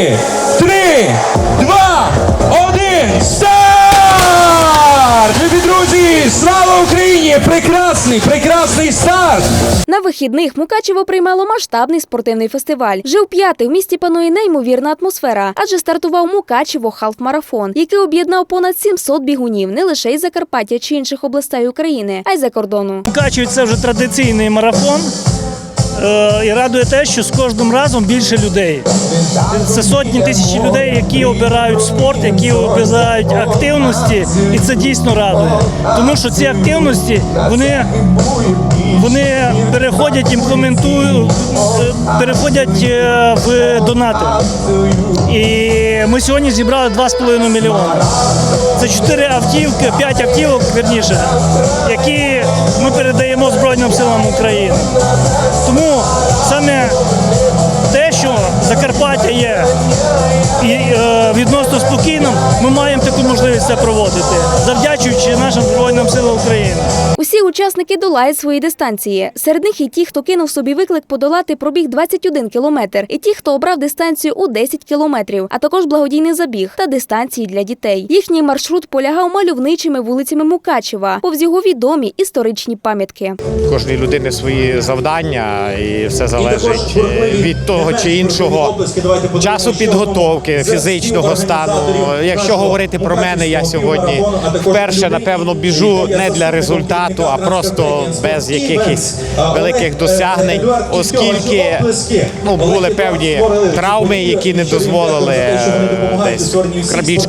чотири, три, два, один, старт! Любі друзі, слава Україні! Прекрасний, прекрасний старт! На вихідних Мукачево приймало масштабний спортивний фестиваль. Вже вп'яте в місті панує неймовірна атмосфера, адже стартував Мукачево халф-марафон, який об'єднав понад 700 бігунів не лише із Закарпаття чи інших областей України, а й за кордону. Мукачеві це вже традиційний марафон. Е, І радує те, що з кожним разом більше людей. Це сотні тисяч людей, які обирають спорт, які обирають активності, і це дійсно радує. Тому що ці активності вони, вони переходять, імплементують, переходять е, в донати. І ми сьогодні зібрали 2,5 мільйони. Це 4 автівки, 5 автівок, верніше, які ми передаємо Збройним силам України. Тому саме те, що Закарпаття є і, е, відносно спокійним, ми маємо таку можливість це проводити, завдячуючи нашим Збройним силам України. Усі учасники долають свої дистанції. Серед них і ті, хто кинув собі виклик подолати пробіг 21 кілометр, і ті, хто обрав дистанцію у 10 кілометрів, а також благодійний забіг та дистанції для дітей. Їхній маршрут полягав мальовничими вулицями Мукачева, повз його відомі історичні пам'ятки. Кожної людини свої завдання, і все залежить від того чи іншого часу підготовки, фізичного стану. Якщо говорити про мене, я сьогодні вперше напевно біжу не для результату, а просто без якихось великих досягнень, оскільки ну були певні травми, які не дозволили е, десь більш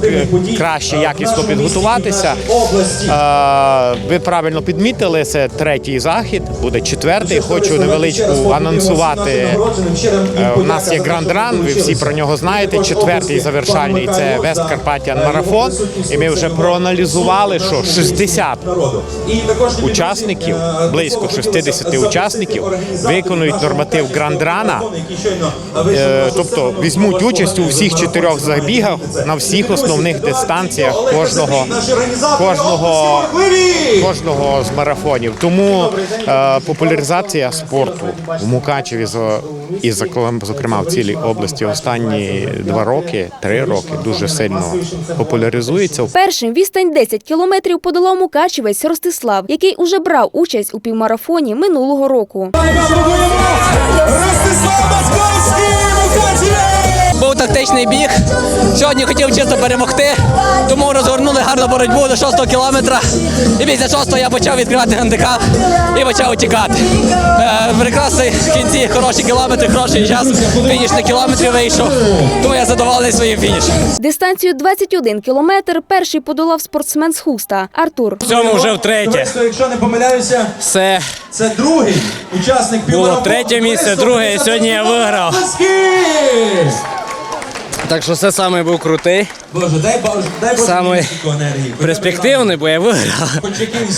краще якісно підготуватися. Е, Ви правильно підмітили, це третій захід, буде четвертий. Хочу невеличку анонсувати. Е, У нас є Гранд Ран, ви всі про нього знаєте. Четвертий завершальний це Вест Карпаттян марафон. І ми вже проаналізували, що 60 учасників, близько 60 учасників, виконують норматив Гранд Рана, Е, тобто візьмуть участь у всіх чотирьох забігах на всіх основних дистанціях кожного кожного кожного з марафонів. Тому е, популяризація спорту в Мукачеві і за- зокрема в цілій області останні два роки, три роки дуже сильно популяризується. Першим відстань 10 кілометрів подолав Мукачевець Ростислав, який уже брав участь у півмарафоні минулого року. Був тактичний біг. Сьогодні хотів чисто перемогти, тому розгорнули гарну боротьбу до 6 кілометра. І після 6 я почав відкривати гандикап і почав утікати. Е, прекрасний в кінці хороші кілометри, хороший час. Фініш на кілометрі вийшов. Тому я задоволений своїм фінішем. Дистанцію 21 кілометр перший подолав спортсмен з Хуста Артур. В цьому вже втретє. Якщо не помиляюся, Все. це другий учасник півмарафону. третє місце, друге, і сьогодні я виграв. Так що це саме був крутий, Боже, дай Боже, дай Боже Самий енергії. перспективний, бо я виграв.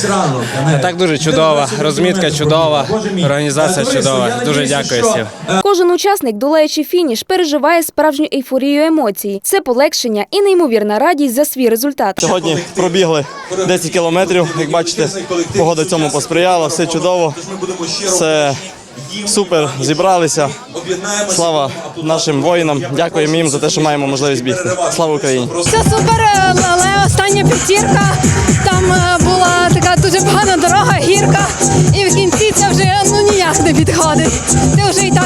Ранок. енергії. Так дуже чудова, розмітка чудова, організація чудова. Дуже дякую всім. е, Кожен учасник, долаючи фініш, переживає справжню ейфорію емоцій. Це полегшення і неймовірна радість за свій результат. Сьогодні пробігли 10 кілометрів. Як бачите, погода цьому посприяла, все чудово, все супер. Зібралися. Слава нашим воїнам. Дякуємо їм за те, що маємо можливість бігти. Слава Україні! Все супер, е, але остання п'ятірка. Там е, була така дуже погана дорога, гірка. І в кінці це вже ну ніяк не підходить. Ти вже і так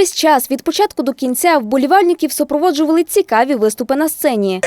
Увесь час від початку до кінця вболівальників супроводжували цікаві виступи на сцені.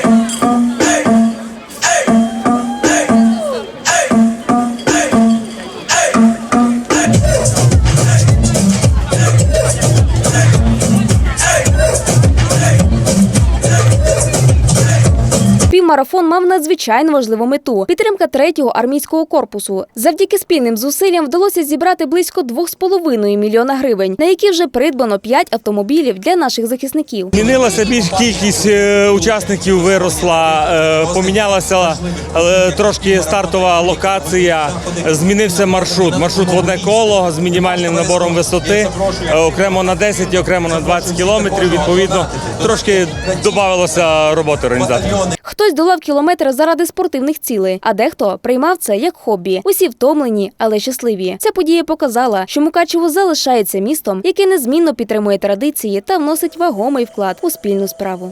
Марафон мав надзвичайно важливу мету підтримка третього армійського корпусу. Завдяки спільним зусиллям вдалося зібрати близько 2,5 мільйона гривень, на які вже придбано 5 автомобілів для наших захисників. Змінилася більш кількість е, учасників виросла, е, помінялася трошки стартова локація, змінився маршрут. Маршрут в одне коло з мінімальним набором висоти, е, окремо на 10 і окремо на 20 кілометрів. Відповідно, трошки додавалося роботи організаторів. Хтось долав кілометри заради спортивних цілей, а дехто приймав це як хобі. Усі втомлені, але щасливі. Ця подія показала, що Мукачево залишається містом, яке незмінно підтримує традиції та вносить вагомий вклад у спільну справу.